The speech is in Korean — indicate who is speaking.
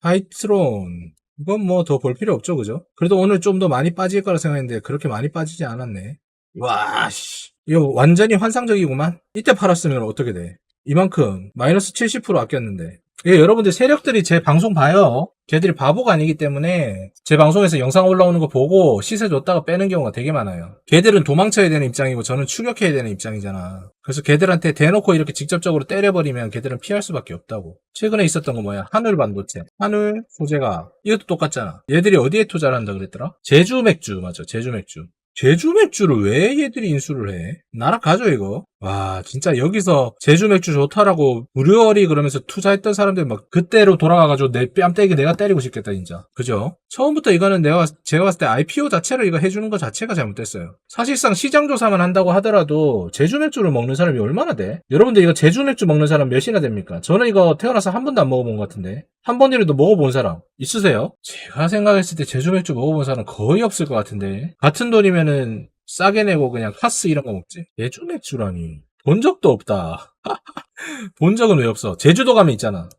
Speaker 1: 하이트론. 이건 뭐 더 볼 필요 없죠, 그죠? 그래도 오늘 좀 더 많이 빠질 거라 생각했는데 그렇게 많이 빠지지 않았네. 와, 씨. 이거 완전히 환상적이구만. 이때 팔았으면 어떻게 돼? 이만큼 마이너스 70% 아꼈는데. 예, 여러분들 세력들이 제 방송 봐요. 걔들이 바보가 아니기 때문에 제 방송에서 영상 올라오는 거 보고 시세 줬다가 빼는 경우가 되게 많아요. 걔들은 도망쳐야 되는 입장이고 저는 추격해야 되는 입장이잖아. 그래서 걔들한테 대놓고 이렇게 직접적으로 때려버리면 걔들은 피할 수밖에 없다고. 최근에 있었던 거 뭐야? 하늘 반도체. 하늘 소재가. 이것도 똑같잖아. 얘들이 어디에 투자를 한다 그랬더라? 제주 맥주. 맞아. 제주 맥주. 제주 맥주를 왜 얘들이 인수를 해? 나락가죠 이거. 와 진짜 여기서 제주 맥주 좋다라고 무료리 그러면서 투자했던 사람들 막 그때로 돌아가가지고 내 뺨때기 내가 때리고 싶겠다 진짜. 그죠? 처음부터 이거는 내가 제가 봤을 때 IPO 자체를 이거 해주는 것 자체가 잘못됐어요. 사실상 시장 조사만 한다고 하더라도 제주 맥주를 먹는 사람이 얼마나 돼? 여러분들 이거 제주 맥주 먹는 사람 몇이나 됩니까? 저는 이거 태어나서 한 번도 안 먹어본 것 같은데 한 번이라도 먹어본 사람 있으세요? 제가 생각했을 때 제주 맥주 먹어본 사람 거의 없을 것 같은데 같은 돈이면은 싸게 내고 그냥 카스 이런 거 먹지? 제주 맥주라니 본 적도 없다. 본 적은 왜 없어? 제주도 가면 있잖아.